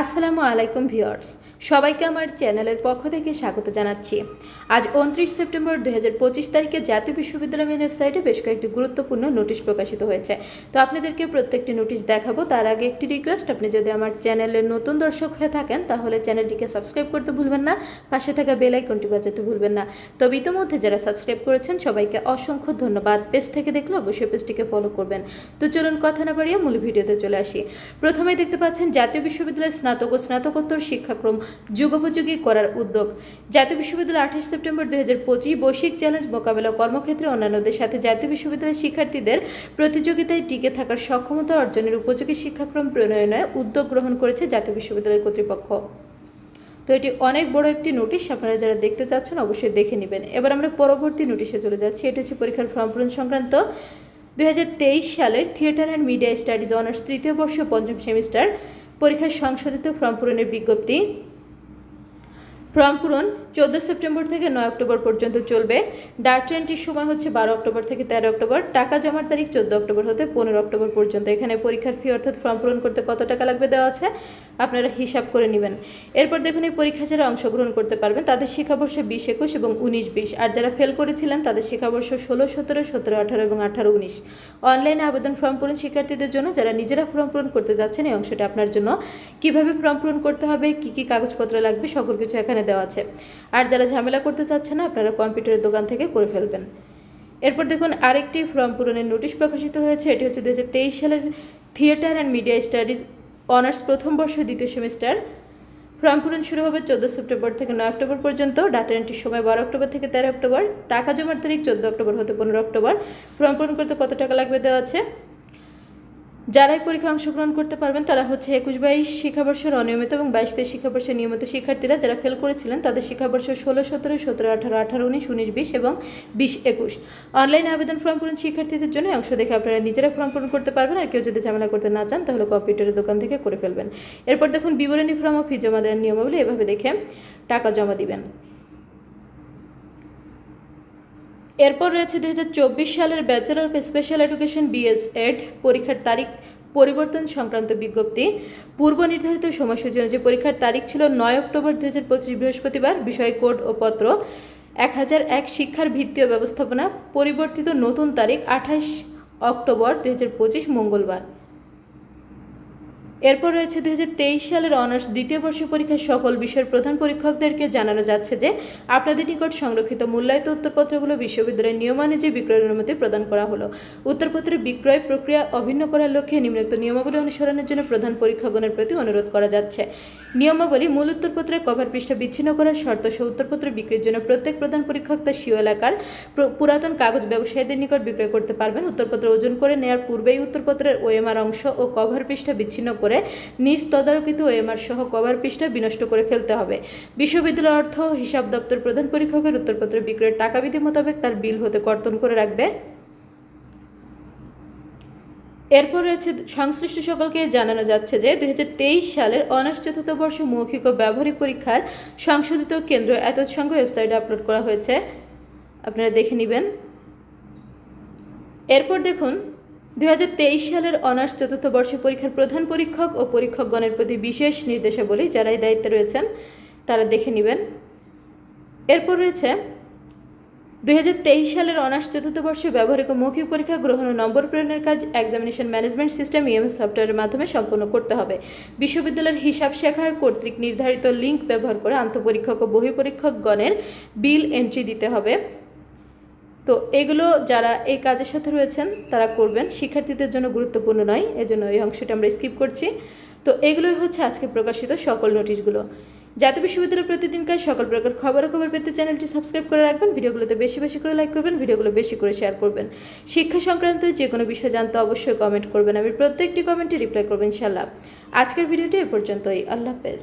আসসালামু আলাইকুম ভিউয়ার্স, সবাইকে আমার চ্যানেলের পক্ষ থেকে স্বাগত জানাচ্ছি। আজ উনত্রিশ সেপ্টেম্বর দু হাজার পঁচিশ তারিখে জাতীয় বিশ্ববিদ্যালয় মেন ওয়েবসাইটে বেশ কয়েকটি গুরুত্বপূর্ণ নোটিশ প্রকাশিত হয়েছে। তো আপনাদেরকে প্রত্যেকটি নোটিশ দেখাবো, তার আগে একটি রিকোয়েস্ট আপনি যদি আমার চ্যানেলের নতুন দর্শক হয়ে থাকেন, তাহলে চ্যানেলটিকে সাবস্ক্রাইব করতে ভুলবেন না, পাশে থাকা বেল আইকনটি বাজাতে ভুলবেন না। তবে ইতিমধ্যে যারা সাবস্ক্রাইব করেছেন, সবাইকে অসংখ্য ধন্যবাদ। পেজ থেকে দেখলে অবশ্যই পেজটিকে ফলো করবেন। তো চলুন কথা না বাড়িয়ে মূল ভিডিওতে চলে আসি। প্রথমে দেখতে পাচ্ছেন, জাতীয় বিশ্ববিদ্যালয়ের স্নাতক ও স্নাতকোত্তর শিক্ষাক্রম যুগোপযোগী করার উদ্যোগ। জাতীয় বিশ্ববিদ্যালয় আঠাশ সেপ্টেম্বর দুই পঁচিশ বৈশ্বিক চ্যালেঞ্জ মোকাবেলা কর্মক্ষেত্রে অন্যান্যদের সাথে জাতীয় বিশ্ববিদ্যালয়ের শিক্ষার্থীদের প্রতিযোগিতায় টিকে থাকার সক্ষমতা অর্জনের উপযোগী শিক্ষাক্রম প্রণয়নে উদ্যোগ গ্রহণ করেছে জাতীয় বিশ্ববিদ্যালয় কর্তৃপক্ষ। তো এটি অনেক বড় একটি নোটিশ, আপনারা যারা দেখতে চাচ্ছেন অবশ্যই দেখে নেবেন। এবার আমরা পরবর্তী নোটিশে চলে যাচ্ছি। এটি হচ্ছে পরীক্ষার ফর্ম পূরণ সংক্রান্ত দুই হাজার তেইশ সালের theatre and media studies honours তৃতীয় বর্ষ পঞ্চম সেমিস্টার পরীক্ষার সংশোধিত ফর্ম পূরণের বিজ্ঞপ্তি ফর্ম পূরণ চোদ্দ সেপ্টেম্বর থেকে নয় অক্টোবর পর্যন্ত চলবে। ডাক ট্রেনটির সময় হচ্ছে বারো অক্টোবর থেকে তেরো অক্টোবর। টাকা জমার তারিখ চোদ্দ অক্টোবর হতে পনেরো অক্টোবর পর্যন্ত। এখানে পরীক্ষার ফি অর্থাৎ ফর্ম পূরণ করতে কত টাকা লাগবে দেওয়া আছে আপনারা হিসাব করে নেবেন। এরপর দেখুন এই পরীক্ষা যারা অংশগ্রহণ করতে পারবেন তাদের শিক্ষাবর্ষে বিশ একুশ এবং উনিশ বিশ। আর যারা ফেল করেছিলেন তাদের শিক্ষাবর্ষ ষোলো, সতেরো সতেরো, আঠারো এবং আঠারো, উনিশ। অনলাইনে আবেদন ফর্ম পূরণ শিক্ষার্থীদের জন্য যারা নিজেরা ফর্ম পূরণ করতে যাচ্ছেন এই অংশটা আপনার জন্য। কীভাবে ফর্ম পূরণ করতে হবে, কি কি কাগজপত্র লাগবে, সকল কিছু এখানে দেওয়া আছে। আর যারা ঝামেলা করতে চাচ্ছেন না, আপনারা কম্পিউটারের দোকান থেকে করে ফেলবেন। এরপর দেখুন, আরেকটি ফর্ম পূরণের নোটিশ প্রকাশিত হয়েছে। এটি হচ্ছে দুই হাজার তেইশ সালের theatre and media studies honours প্রথম বর্ষ দ্বিতীয় সেমিস্টার। ফর্ম পূরণ শুরু হবে চোদ্দ সেপ্টেম্বর থেকে নয় অক্টোবর পর্যন্ত। ডাটা এন্ট্রির সময় বারো অক্টোবর থেকে তেরো অক্টোবর। টাকা জমার তারিখ চোদ্দ অক্টোবর হতে পনেরো অক্টোবর। ফর্ম পূরণ করতে কত টাকা লাগবে দেওয়া আছে? যারাই পরীক্ষা অংশগ্রহণ করতে পারবেন, তারা হচ্ছে একুশ বাইশ শিক্ষাবর্ষের অনিয়মিত এবং বাইশ তেইশ শিক্ষাবর্ষের নিয়মিত শিক্ষার্থীরা যারা ফেল করেছিলেন, তাদের শিক্ষাবর্ষ ষোলো, সতেরো সতেরো, আঠারো আঠারো, উনিশ উনিশ, বিশ এবং বিশ, একুশ। অনলাইনে আবেদন ফর্ম পূরণ শিক্ষার্থীদের জন্য অংশ দেখে আপনারা নিজেরা ফর্ম পূরণ করতে পারবেন। আর কেউ যদি ঝামেলা করতে না চান, তাহলে কম্পিউটারের দোকান থেকে করে ফেলবেন। এরপর দেখুন বিবরণী ফর্ম ও ফি জমা দেওয়ার নিয়মাবলী এভাবে দেখে টাকা জমা দিবেন। এরপর রয়েছে দু হাজার চব্বিশ সালের bachelor of special education BS Ed পরীক্ষার তারিখ পরিবর্তন সংক্রান্ত বিজ্ঞপ্তি। পূর্ব নির্ধারিত সময়সূচি অনুযায়ী পরীক্ষার তারিখ ছিল নয় অক্টোবর দু হাজার পঁচিশ বৃহস্পতিবার, বিষয় কোড ও পত্র এক হাজার এক, শিক্ষার ভিত্তীয় ব্যবস্থাপনা, পরিবর্তিত নতুন তারিখ আঠাশ অক্টোবর দু পঁচিশ মঙ্গলবার। এরপর রয়েছে দু হাজার তেইশ সালের অনার্স দ্বিতীয় বর্ষ পরীক্ষার সকল বিষয়ের প্রধান পরীক্ষকদেরকে জানানো যাচ্ছে যে আপনাদের নিকট সংরক্ষিত মূল্যায়িত উত্তরপত্রগুলো বিশ্ববিদ্যালয়ের নিয়মানুযায়ী বিক্রয়ের অনুমতি প্রদান করা হলো। উত্তরপত্রের বিক্রয় প্রক্রিয়া অভিন্ন করার লক্ষ্যে নিম্নোক্ত নিয়মাবলী অনুসরণের জন্য প্রধান পরীক্ষকগণের প্রতি অনুরোধ করা যাচ্ছে। নিয়মাবলী মূল উত্তরপত্রের কভার পৃষ্ঠা বিচ্ছিন্ন করার শর্ত সহ উত্তরপত্র বিক্রির জন্য প্রত্যেক প্রধান পরীক্ষক তার স্বীয় এলাকার পুরাতন কাগজ ব্যবসায়ীদের নিকট বিক্রয় করতে পারবেন। উত্তরপত্র ওজন করে নেওয়ার পূর্বেই উত্তরপত্রের ওএমআর অংশ ও কভার পৃষ্ঠা বিচ্ছিন্ন করে নিজ তদারকিত ওএমআর সহ কভার পৃষ্ঠা বিনষ্ট করে ফেলতে হবে। বিশ্ববিদ্যালয় অর্থ হিসাব দপ্তর প্রধান পরীক্ষকের উত্তরপত্র বিক্রয়ের টাকা বিধি মোতাবেক তার বিল হতে কর্তন করে রাখবে। এরপর রয়েছে সংশ্লিষ্ট সকলকে জানানো যাচ্ছে যে দুই হাজার তেইশ সালের অনার্স চতুর্থ বর্ষ মৌখিক ও ব্যবহারিক পরীক্ষার সংশোধিত কেন্দ্র এতৎসংঘ ওয়েবসাইটে আপলোড করা হয়েছে। আপনারা দেখে নেবেন। এরপর দেখুন দুই হাজার তেইশ সালের অনার্স চতুর্থ বর্ষ পরীক্ষার প্রধান পরীক্ষক ও পরীক্ষকগণের প্রতি বিশেষ নির্দেশাবলী যারা এই দায়িত্বে রয়েছেন, তারা দেখে নেবেন। এরপর রয়েছে, দুই হাজার তেইশ সালের অনার্স চতুর্থ বর্ষে ব্যবহারিক মৌখিক পরীক্ষা গ্রহণ ও নম্বর প্রেরণের কাজ এক্সামিনেশন ম্যানেজমেন্ট সিস্টেম ইএমএস সফটওয়্যারের মাধ্যমে সম্পন্ন করতে হবে। বিশ্ববিদ্যালয়ের হিসাব শাখার কর্তৃক নির্ধারিত লিঙ্ক ব্যবহার করে আন্তঃপরীক্ষক ও বহিঃপরীক্ষকগণের বিল এন্ট্রি দিতে হবে। তো এগুলো যারা এই কাজের সাথে রয়েছেন, তারা করবেন। শিক্ষার্থীদের জন্য গুরুত্বপূর্ণ নয়, এজন্য এই অংশটা আমরা স্কিপ করছি। তো এগুলোই হচ্ছে আজকে প্রকাশিত সকল নোটিশগুলো। জাতীয় বিশ্ববিদ্যালয় প্রতিদিনকার সকল প্রকার খবরাখবর পেতে চ্যানেলটি সাবস্ক্রাইব করে রাখবেন, ভিডিওগুলোতে বেশি বেশি করে লাইক করবেন, ভিডিওগুলো বেশি করে শেয়ার করবেন। শিক্ষা সংক্রান্ত যে কোনো বিষয় জানতে অবশ্যই কমেন্ট করবেন। আমি প্রত্যেকটি কমেন্টে রিপ্লাই করবেন ইনশাল্লাহ আজকের ভিডিওটি এ পর্যন্তই। আল্লাহ হাফেজ।